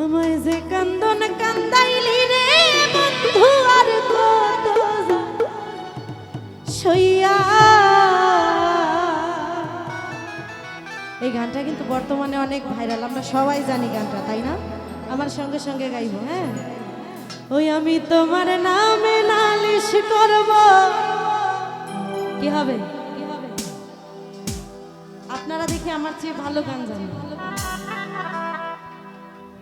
আমায় যে কান্দন কান্দাইলি রে বন্ধু, আর কত সইয়া। এই গানটা কিন্তু বর্তমানে অনেক ভাইরাল, আমরা সবাই জানি গানটা, তাই না? আমার সঙ্গে সঙ্গে গাইবো হ্যাঁ? ওই আমি তোমার নামে নালিশ করব। কি হবে? আপনারা দেখি আমার চেয়ে ভালো গান জানেন।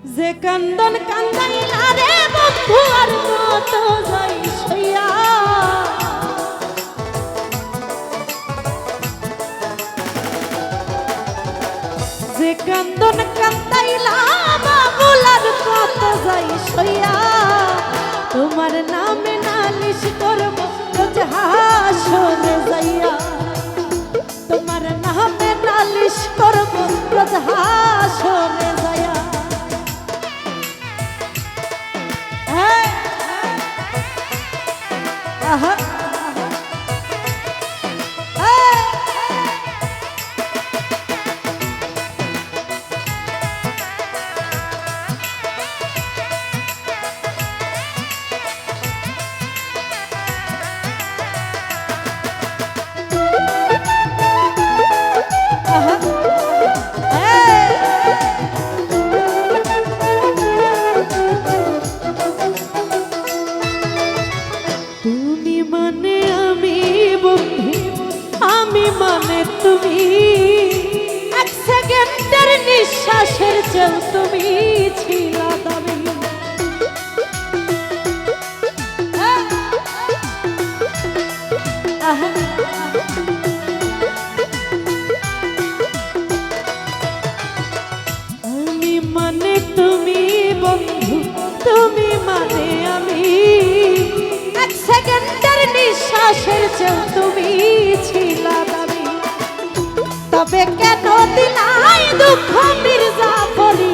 যে কান্দন কান্দাইলা রে বন্ধু আর চেয়েও তুমি ছিল দামি আমি মানে তুমি বন্ধু, তুমি মানে আমি। এক সেকেন্ডের নিঃশ্বাসের চেয়েও তুমি ছিল তবে কেন দিলাই দুঃখ মির্জা পরি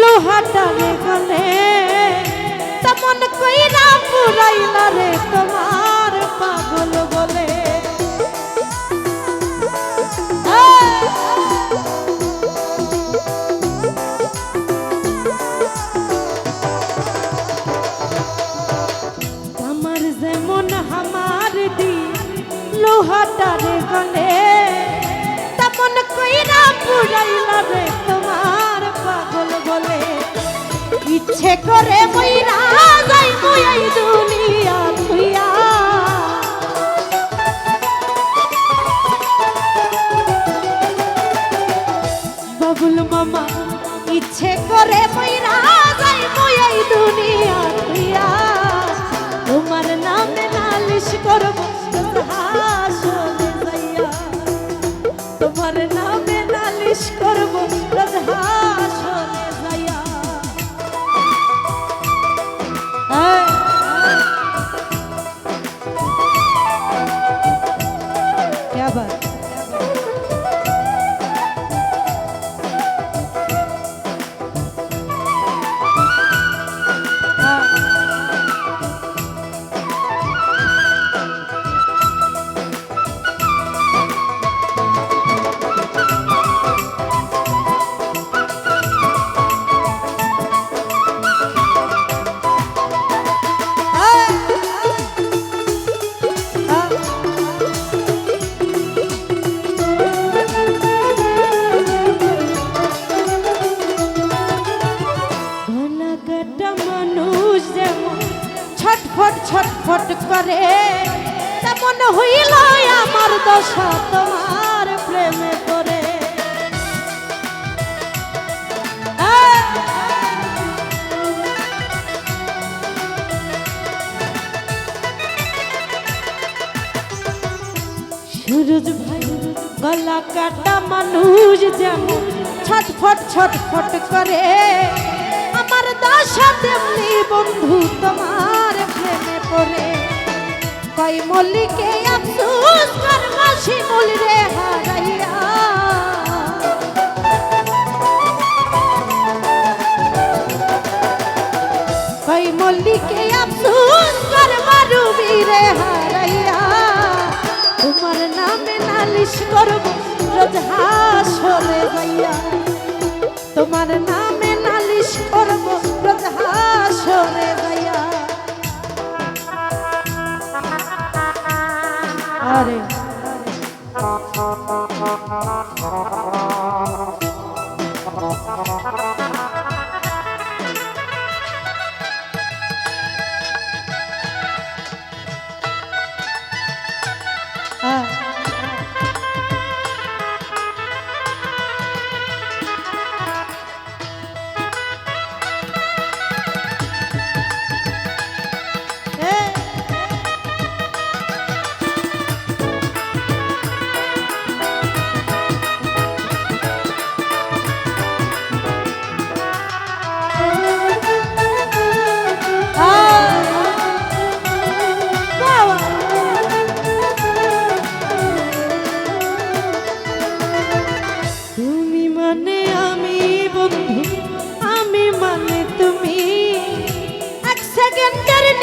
লোহাটারে গলে তেমন কইরা পুরাইলা রে তোমার পাগল বলে। আমার যেমন হামার দি লোহাটারে গলে তেমন কইরা পুরাইলা রে ইচ্ছে করে এমন হইল আমার দশা তোমার প্রেমে আহ! সুরজ ভাই, গলা কাটা মানুষ যেমন ছটফট ছটফট করে, আমার দশা তেমনি বন্ধু তোমার প্রেমে পড়ে কই মল্লিকে, আফসোস, কর মাসি রে হারাইয়া? কই মল্লিকে, আফসোস, কর মারুবি রে হারাইয়া? তোমার নামে নালিশ করব, রোজ হাসরে যাইয়া। তোমার নামে হ্যাঁ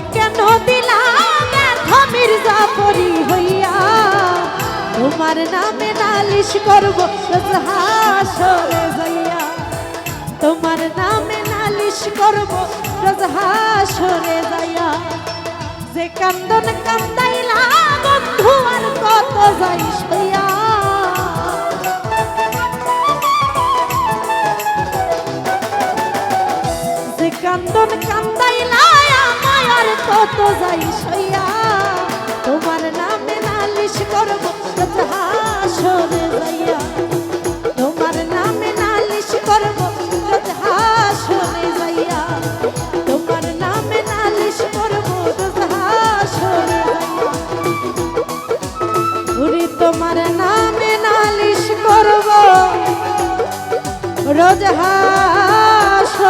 কেন দিলা ব্যথা মির্জা পরি হইয়া তোমার নামে নালিশ করব হাসরে যাইয়া। তোমার নামে নালিশ করব হাসরে যাইয়া। যে কান্দন কান্দাইলা, বন্ধু আর কত যাই সইয়া। যে কান্দন আমায় কত যাই সইয়া, তোমার নামে নালিশ করব হাসরে যাইয়া। তোমার নামে নালিশ করব হাসরে যাইয়া। তোমার নামে নালিশ করব হাসরে যাইয়া। তোমার নামে নালিশ করব, রোজ হাসরে